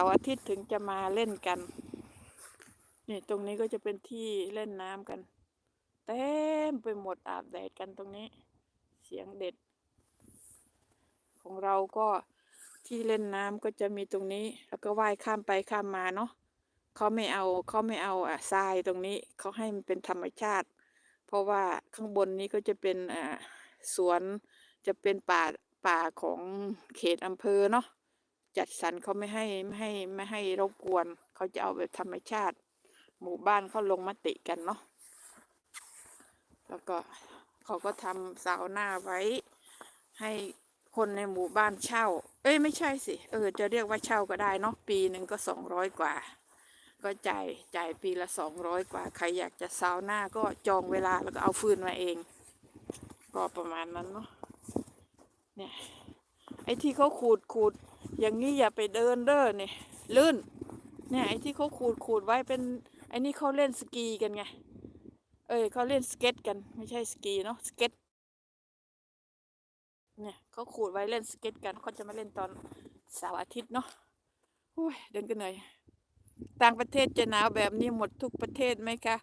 าร์อาทิตย์ถึงจะมาเล่นกัน นี่ตรงนี้ก็จะเป็นที่เล่นน้ำกัน เต็มไปหมดอาบแดดกันตรงนี้ เสียงเด็ด ของเราก็ที่เล่นน้ำก็จะมีตรงนี้ แล้วก็ว่ายข้ามไปข้ามมาเนาะเขาไม่เอาเขาไม่เอาอะทรายตรงนี้เขาให้มันเป็นธรรมชาติ เพราะว่าข้างบนนี้ก็จะเป็นอ่าสวนจะเป็นป่าป่าของเขตอำเภอเนาะ จัดสรรเขาไม่ให้ไม่ให้ไม่ให้รบกวน เขาจะเอาแบบธรรมชาติ หมู่บ้านเขาลงมติกันเนาะแล้วก็เขาก็ทำเสาหน้าไว้ ให้คนในหมู่บ้านเช่า เอ้ยไม่ใช่สิเออจะเรียกว่าเช่าก็ได้เนาะปีหนึ่งก็สองร้อยกว่า ก็จ่ายจ่ายปีละสองร้อยกว่า ใครอยากจะซาวหน้าก็จองเวลาแล้วก็เอาฟืนมาเอง ก็ประมาณนั้นเนาะเนี่ย อ้ที่เขาขูดขูดอย่างนี้อย่าไปเดินเด้อเนี่ยลื่น เนี่ยไอ้ที่เขาขูดขูดไว้เป็นไอ้นี่เขาเล่นสกีกันไง เอ้ยเขาเล่นสเก็ตกันไม่ใช่สกีเนาะสเก็ต เนี่ยเขาขูดไว้เล่นสเก็ตกันเขาจะมาเล่นตอนเสาร์อาทิตย์เนาะโอ้ยเดินกันเหนื่อยต่างประเทศจะหนาวแบบนี้หมดทุกประเทศไหมคะ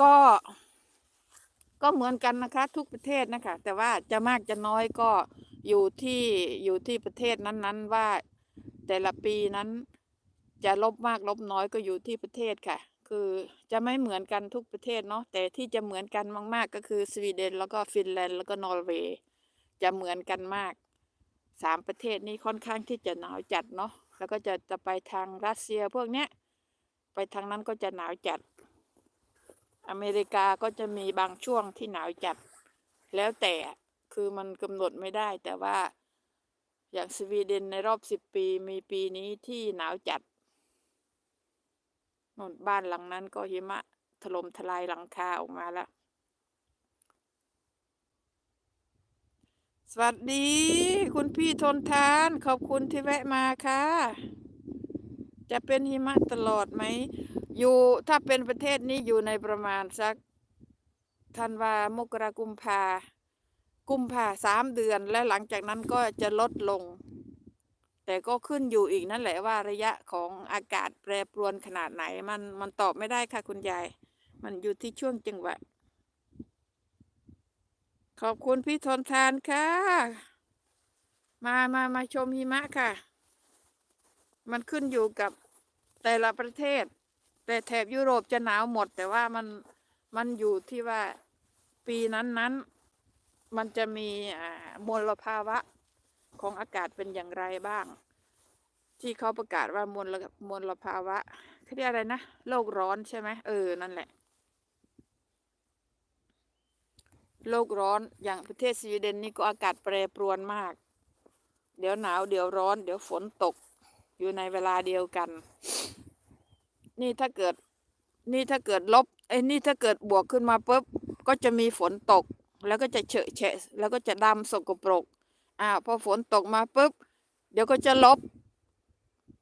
ก็ ก็เหมือนกันนะคะ ทุกประเทศนะคะ แต่ว่าจะมากจะน้อยก็ อยู่ที่อยู่ที่ประเทศนั้นๆ ว่าแต่ละปีนั้นจะลบมากลบน้อยก็อยู่ที่ประเทศค่ะ คือจะไม่เหมือนกันทุกประเทศเนาะแต่ที่จะเหมือนกันมาก ๆ ก็คือสวีเดน แล้วก็ฟินแลนด์แล้วก็นอร์เวย์จะเหมือนกันมากสามประเทศนี้ค่อนข้างที่จะหนาวจัดเนาะแล้วก็จะจะไปทางรัสเซียพวกเนี้ยไปทางนั้นก็จะหนาวจัด อเมริกาก็จะมีบางช่วงที่หนาวจัด แล้วแต่ คือมันกำหนดไม่ได้ แต่ว่าอย่างสวีเดนในรอบสิบปีมีปีนี้ที่หนาวจัดนนบ้านหลังนั้นก็หิมะถล่มทลายหลังคาออกมาแล้ว สวัสดี คุณพี่ทนทาน ขอบคุณที่แวะมาค่ะ จะเป็นหิมะตลอดไหม อยู่ถ้าเป็นประเทศนี้อยู่ในประมาณสักธันวามกรากุมภา กุมภาสามเดือนและหลังจากนั้นก็จะลดลง แต่ก็ขึ้นอยู่อีกนั่นแหละว่าระยะของอากาศแปรปรวนขนาดไหน มันมันตอบไม่ได้ค่ะคุณยาย มันอยู่ที่ช่วงจังหวะ ขอบคุณพี่ทนทานค่ะ มามามาชมหิมะค่ะ มันขึ้นอยู่กับแต่ละประเทศ แต่แถบยุโรปจะหนาวหมด แต่ว่ามันมันอยู่ที่ว่าปีนั้นนั้นๆ มันจะมีมลภาวะของอากาศเป็นอย่างไรบ้าง ที่เขาประกาศว่ามลมลภาวะเขาเรียกอะไรนะโลกร้อนใช่ไหมเออนั่นแหละ โลกร้อนอย่างประเทศสวีเดนนี่ก็อากาศแปรปรวนมาก เดี๋ยวหนาวเดี๋ยวร้อน เดี๋ยวฝนตกอยู่ในเวลาเดียวกัน นี่ถ้าเกิด นี่ถ้าเกิดลบไอ้นี่ถ้าเกิดบวกขึ้นมาปุ๊บก็จะมีฝนตก แล้วก็จะเฉอะแฉะแล้วก็จะดำสกปรกอ่าพอฝนตกมาปุ๊บ เดี๋ยวก็จะลบ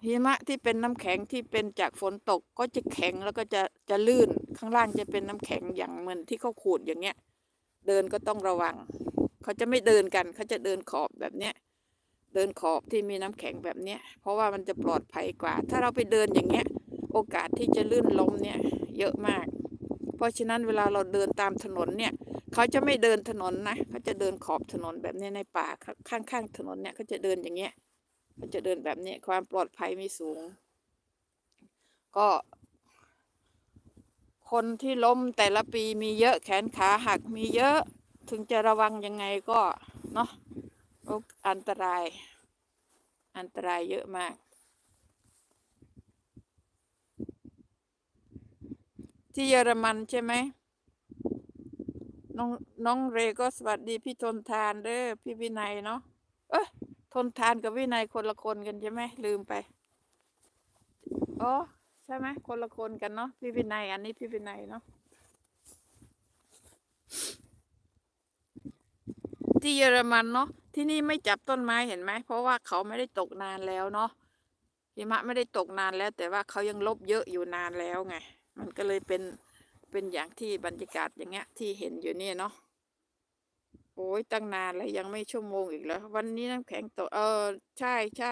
หิมะที่เป็นน้ำแข็งที่เป็นจากฝนตกก็จะแข็งแล้วก็จะจะลื่นข้างล่างจะเป็นน้ำแข็งอย่างเหมือนที่เขาขูดอย่างเงี้ย เดินก็ต้องระวัง เขาจะไม่เดินกัน เขาจะเดินขอบแบบเนี้ยเดินขอบที่มีน้ำแข็งแบบเนี้ย เพราะว่ามันจะปลอดภัยกว่า ถ้าเราไปเดินอย่างเงี้ย โอกาสที่จะลื่นล้มเนี่ย เยอะมาก เพราะฉะนั้นเวลาเราเดินตามถนนเนี่ย เขาจะไม่เดินถนนนะเขาจะเดินขอบถนนแบบนี้ในป่าข้างๆถนนเนี่ยเขาจะเดินอย่างเงี้ยเขาจะเดินแบบนี้ความปลอดภัยไมีสูง ก็ คนที่ล้มแต่ละปีมีเยอะแขนขาหักมีเยอะ ถึงจะระวังยังไงก็เนาะอันตราย อันตรายเยอะมากที่เยอรมันใช่ไหม น้องน้องเรก็สวัสดีพี่ทนทานเด้อพี่วินัยเนาะเอ้ยทนทานกับวินัยคนละคนกันใช่ไหมลืมไปอ๋อใช่ไหมคนละคนกันเนาะพี่วินัยอันนี้พี่วินัยเนาะที่เยอรมันเนาะที่นี่ไม่จับต้นไม้เห็นไหมเพราะว่าเขาไม่ได้ตกนานแล้วเนาะหิมะไม่ได้ตกนานแล้ว แต่ว่าเขายังลบเยอะอยู่นานแล้วไงมันก็เลยเป็น เป็นอย่างที่บรรยากาศอย่างเงี้ยที่เห็นอยู่เนี่ยเนาะโอ้ยตั้งนานแล้วยังไม่ชั่วโมงอีกแล้ว วันนี้น้ำแข็งตกเออ ใช่ใช่